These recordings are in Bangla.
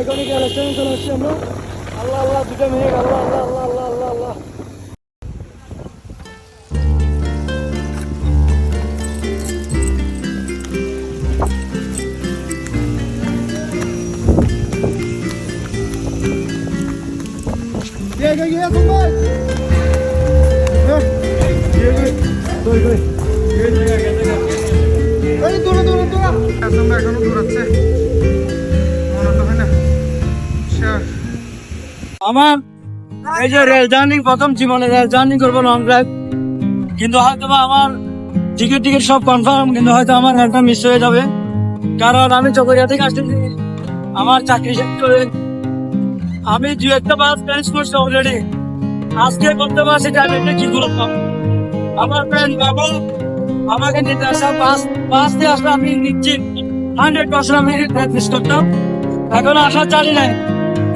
আইকনিক রেস্টুরেন্ট চলে আসছি আমরা আল্লাহ আল্লাহ দুটো minute Allah Allah Allah Allah Allah Allah Gel gel gel Kumbay. Gel. Gel gel. Koy koy. Gel gel gel gel. এই দূরে দূরে দূরে আমরা এখনও দৌড়াচ্ছে আমার এই যে রেল জার্নি প্রথম জীবনে রেল জার্নি করব লং ড্রাইভ কিন্তু হয়তো বা আমার টিকিট টিকিট সব কনফার্ম কিন্তু হয়তো আমার রেলটা মিস হয়ে যাবে। কারণ আমি চকরিয়া থেকে আসতেছি, আমার চাকরি করে। আমি দু একটা বাস চেঞ্জ করছি অলরেডি আজকে করতে পারছি টাইমটা কি করতাম আমার ফ্রেন্ড বাবু আমাকে নিতে আসা বাস বাস দিয়ে আসলে আমি নিশ্চিত। হান্ড্রেড পার্সেন্ট আমি মিস করতাম। এখন আসা জানি নাই।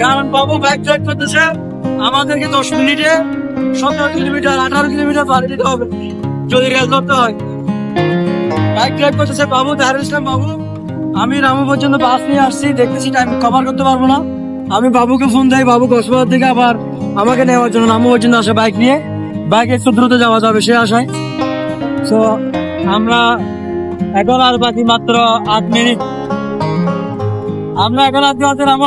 কারণ বাবু বাইক ড্রাইভ করতেছে। আমাদেরকে দশ মিনিটে সতেরো কিলোমিটার, আঠারো কিলোমিটার পাড়ি দিতে হবে। যদি রেল ধরতে হয়। বাইক ড্রাইভ করতেছে বাবু দারুল ইসলাম বাবু, আমি রামু পর্যন্ত বাস নিয়ে আসছি। দেখতেছি টাইম কভার করতে পারব না। আমি বাবুকে ফোন দেই, বাবু কক্সবাজার থেকে আবার আমাকে নেওয়ার জন্য রামু পর্যন্ত আসে বাইক নিয়ে। বাইক একটু দ্রুত যাওয়া যাবে, সে আশায়। তো আমরা এখন আর বাকি মাত্র আট মিনিট। আমরা এখন আজকে আছি রামু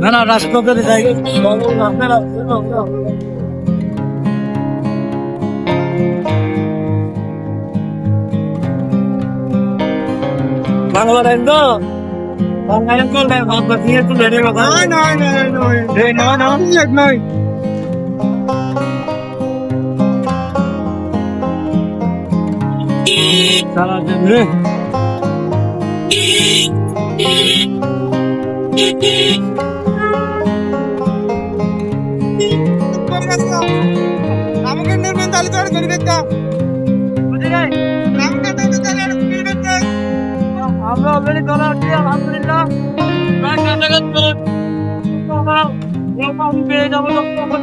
না না রাষ্ট্রপতি যাই বাংলা তো বাংলা করলে বাংলা দিয়ে তো লেনে কথা নয় নয় নয় নয় না না সারা দিন রে আমরা অলরেডি চলে আসছি আলহামদুলিল্লাহ। পেয়ে যাব তোমার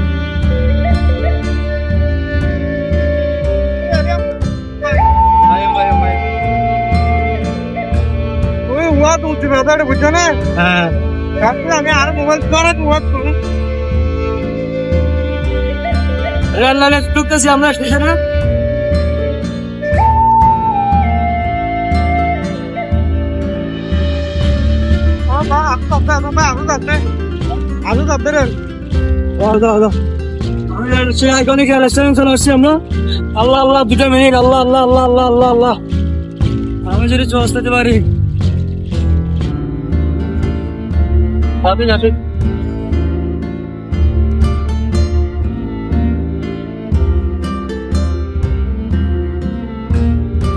ওই হুয়া তো উঠছে বুঝছ না? হ্যাঁ। তারপরে আমি আর মোবাইল করে হুয়া তো রেল লাইনে ঢুকতেছি আমরা স্টেশনে। আমি তো আপনার বাবা আমি তো আপনার আমি তো আপনার সে আইকনিক রেস্টুরেন্ট চলে আসছি আমরা। আল্লাহ আল্লাহ দুটো মিনিট আল্লাহ আল্লাহ আল্লাহ আল্লাহ আল্লাহ আল্লাহ। আমি যদি চস্তাতে পারি আপনি যাচ্ছেন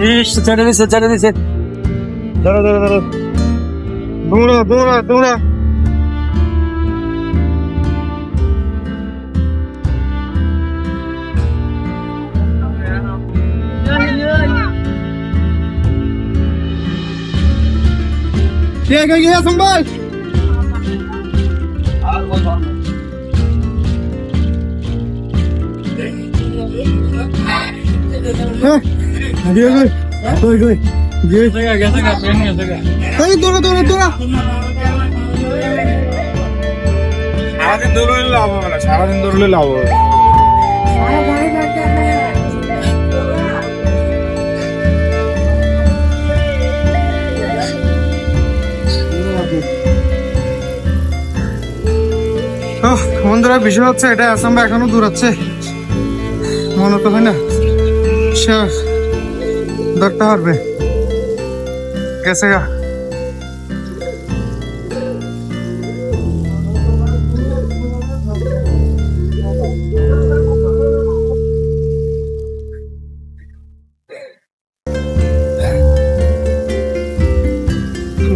ইস ছেড়ে দিছে ছেড়ে দিছে ধরো ধরো ধরো দৌড়া দৌড়া দৌড়া কে কে কে সম্ভাই হ্যাঁ দিয়ে গই গই গই দিয়ে গেছে গেছে গেছে গেছে গেছে এই দৌড়া দৌড়া দৌড়া সারাদিন ধরে লাভ হবে না সারাদিন ধরলে লাভ হবে বন্ধুরা বিষয় হচ্ছে এটা আসাম এখনও দূর আছে মনে তো হয় না। সে ধরতে পারবে গেছে গা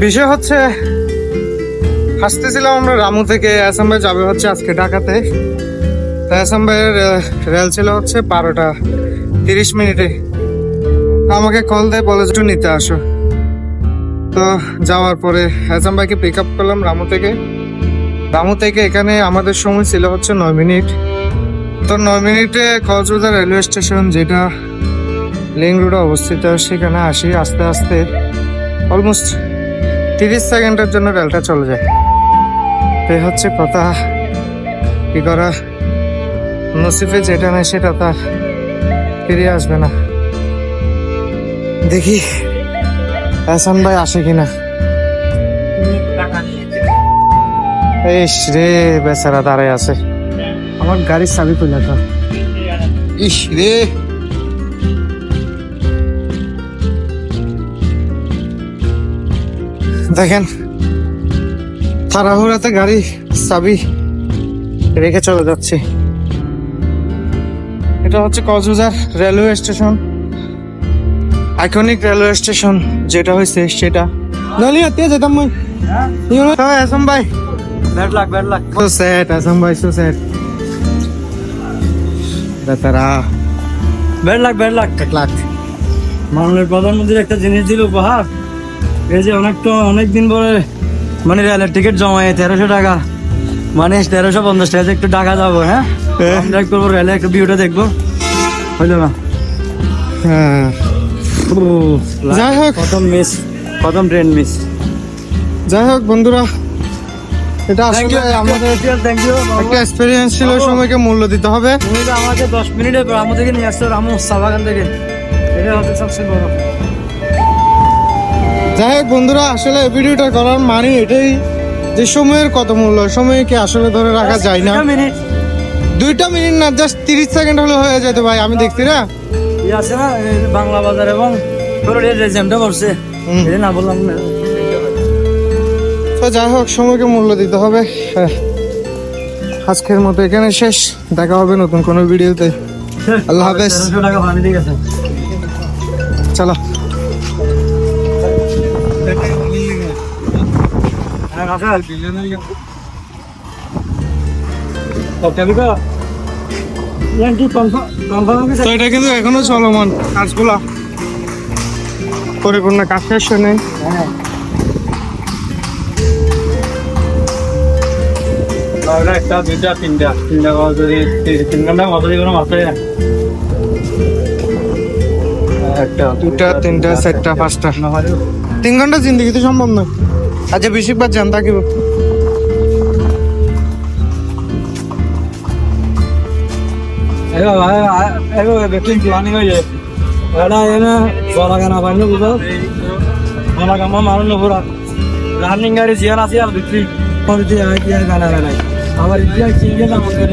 বিষয় হচ্ছে আসতেছিলাম আমরা রামু থেকে আসাম যাবে হচ্ছে আজকে ঢাকাতে। তো রেল ছিল হচ্ছে বারোটা। তিরিশ মিনিটে। আমাকে কল দেয় বলে একটু নিতে আসো। তো যাওয়ার পরে আসাম ভাইকে পিক আপ করলাম রামু থেকে। রামু থেকে এখানে আমাদের সময় ছিল হচ্ছে নয় মিনিট। তো নয় মিনিটে কক্সবাজার রেলওয়ে স্টেশন যেটা লিং রোডে অবস্থিত, সেখানে আসি আস্তে আস্তে। অলমোস্ট তিরিশ সেকেন্ডের জন্য রেলটা চলে যায়। এই হচ্ছে কথা। কি করা? নসিফে যেটা নেই সেটা তার ফিরে আসবে না। দেখি হাসান ভাই আসে কিনা। ইস রে বেচারা দাঁড়ায় আছে। আমার গাড়ির চাবি খুলে তো। ইস রে। দেখেন তাড়াহুড়াতে গাড়ি চাবি রেখে চলে যাচ্ছে। এটা হচ্ছে Cox's Bazar railway station. Iconic railway station যেটা হয়েছে সেটা। নালি আতে যেতাম মই। ইউ নো আসাম ভাই। Bad luck bad luck. So sad Assam ভাই so sad বেতারা। Bad luck bad luck. এক লাখ মাননীয় প্রধানমন্ত্রীর একটা জিনিস দিল উপহার। এই যে অনেক তো অনেক দিন পরে মানে রেলের টিকিট জমায় তেরোশো টাকা। মানে তেরোশো পঞ্চাশ টাকা একটু টাকা যাব হ্যাঁ? হ্যাঁ। আমরা করব রেলে একটু ভিউটা দেখব। হইল না। হ্যাঁ। যাই হোক। প্রথম মিস প্রথম ট্রেন মিস যাই হোক বন্ধুরা এটা আসলে আমাদের থ্যাংক ইউ একটা এক্সপিরিয়েন্স ছিল সময়কে মূল্য দিতে হবে। তুমি তো আমাকে দশ মিনিটে রামু থেকে নিয়ে আসছো রামু সাবাগান থেকে। এটা হচ্ছে সবচেয়ে বড়। যাই হোক বন্ধুরা আসলে এই ভিডিওটা করার মানে এটাই যে সময়ের কত মূল্য সময়কে আসলে ধরে রাখা যায় না। মিনিট। দুইটা মিনিট না জাস্ট তিরিশ সেকেন্ড হলে হয়ে যেত ভাই আমি দেখছি না। আছে না বাংলা বাজার এবং এটা না বললাম না। তো যাই হোক সময়কে মূল্য দিতে হবে। হ্যাঁ। আজকের মতো এখানে শেষ। দেখা হবে নতুন কোনো ভিডিওতে। আল্লাহ হাফেজ। চলো। হ্যাঁ তো এটা কিন্তু এখনও চলমান কাজগুলা। পরিপূর্ণ কাজ শেষ নাই হ্যাঁ। একটা দুইটা তিনটা। তিনটা যদি তিন ঘণ্টা কত দিয়ে কোনো মাত্রায় একটা দুটা তিনটা চারটা পাঁচটা। তিন ঘণ্টা জিন্দগি তো সম্ভব নয়। আচ্ছা বেশিরভাগ জান থাকিব। পাইনি বুঝো বলা কাম মানুষ পুরা রানিং গাড়ি জিয়ান আছে আর বিক্রি কমিটি আইডিয়া গানা গানাই আমার ইন্ডিয়া চিনলে না হচ্ছে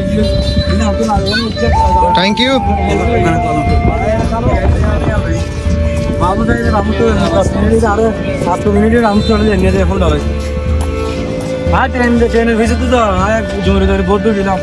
থ্যাংক ইউ বাবু তাই রামু তো দশ মিনিট আরে সাত মিনিটে রামু চলে যায় নিয়ে এখন হ্যাঁ। ট্রেন ট্রেনের ভিতরে তো জমে ধরে বদ্ধ দিলাম।